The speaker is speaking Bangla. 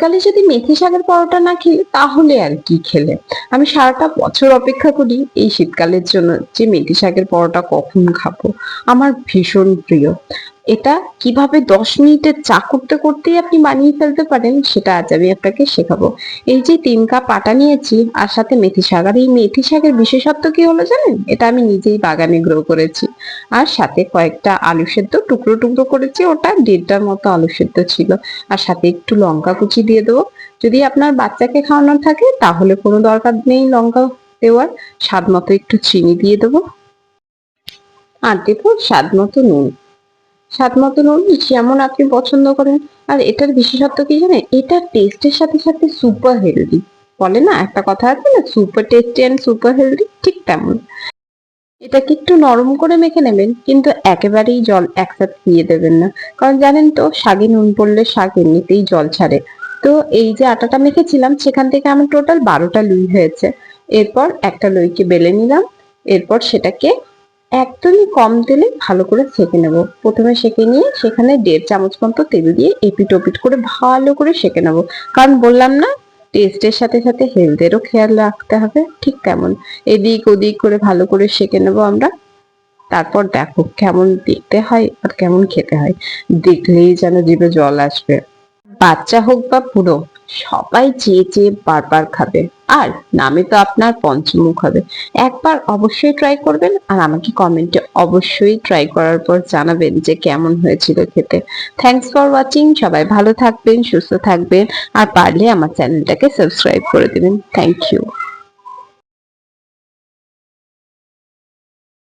শীতকালে যদি মেথি শাকের পরোটা না খেলে, তাহলে আর কি খেলে? আমি সারাটা বছর অপেক্ষা করি এই শীতকালের জন্য যে মেথি শাকের পরোটা কখন খাব। আমার ভীষণ প্রিয়। এটা কীভাবে দশ মিনিটে চা করতে করতেই আপনি বানিয়ে ফেলতে পারেন, সেটা আজ আমি আপনাকে শেখাবো। এই যে তিন কাপ আটা নিয়েছি, আর সাথে মেথি শাক। আর এই মেথি শাকের বিশেষত্ব কি হলো জানেন? এটা আমি নিজেই বাগানে গ্রো করেছি। আর সাথে কয়েকটা আলু সেদ্ধ, টুকরো টুকরো করেছি, ওটা দেড়টার মতো আলু সেদ্ধ ছিল। আর সাথে একটু লঙ্কা কুচি দিয়ে দেবো। যদি আপনার বাচ্চাকে খাওয়ানোর থাকে, তাহলে কোনো দরকার নেই লঙ্কা দেওয়ার। স্বাদ মতো একটু চিনি দিয়ে দেবো। আর দেবো স্বাদ মতো নুন। স্বাদ মতো নুন যেমন আপনি পছন্দ করেন। আর এটার বিশেষত্ব কি জানেন এটার টেস্টের সাথে সাথে সুপার হেলদি বলে না? একটা কথা আছে না? Super tasty and super healthy ঠিক তেমন। এটাকে একটু নরম করে মেখে নেবেন, কিন্তু একেবারেই জল একসাথে দিয়ে দেবেন না। কারণ জানেন তো, শাগে নুন পড়লে শাক এমনিতেই জল ছাড়ে। তো এই যে আটাটা মেখেছিলাম, সেখান থেকে আমার টোটাল বারোটা লুই হয়েছে। এরপর একটা লইকে বেলে নিলাম। এরপর সেটাকে একদমই কম তেলে ভালো করে সেঁকে নেব। প্রথমে সেঁকে নিয়ে সেখানে দেড় চামচ মতো তেল দিয়ে এপিট ওপিট করে ভালো করে সেঁকে নেব। কারণ বললাম না টেস্টের সাথে সাথে হেলথেরও খেয়াল রাখতে হবে, ঠিক তেমন। এদিক ওদিক করে ভালো করে শেখে নেব আমরা। তারপর দেখো কেমন দেখতে হয় আর কেমন খেতে হয়। দেখলেই যেন জীবে জল আসবে। বাচ্চা হোক বা বুড়ো সবাই চেয়ে চেয়ে বারবার খাবে। আর নামে তো আপনার পঞ্চমুখ হবে। একবার অবশ্যই ট্রাই করবেন আর আমাকে কমেন্টে অবশ্যই ট্রাই করার পর জানাবেন যে কেমন হয়েছিল খেতে। থ্যাংকস ফর ওয়াচিং সবাই ভালো থাকবেন, সুস্থ থাকবেন, আর পারলে আমার চ্যানেলটাকে সাবস্ক্রাইব করে দেবেন। Thank you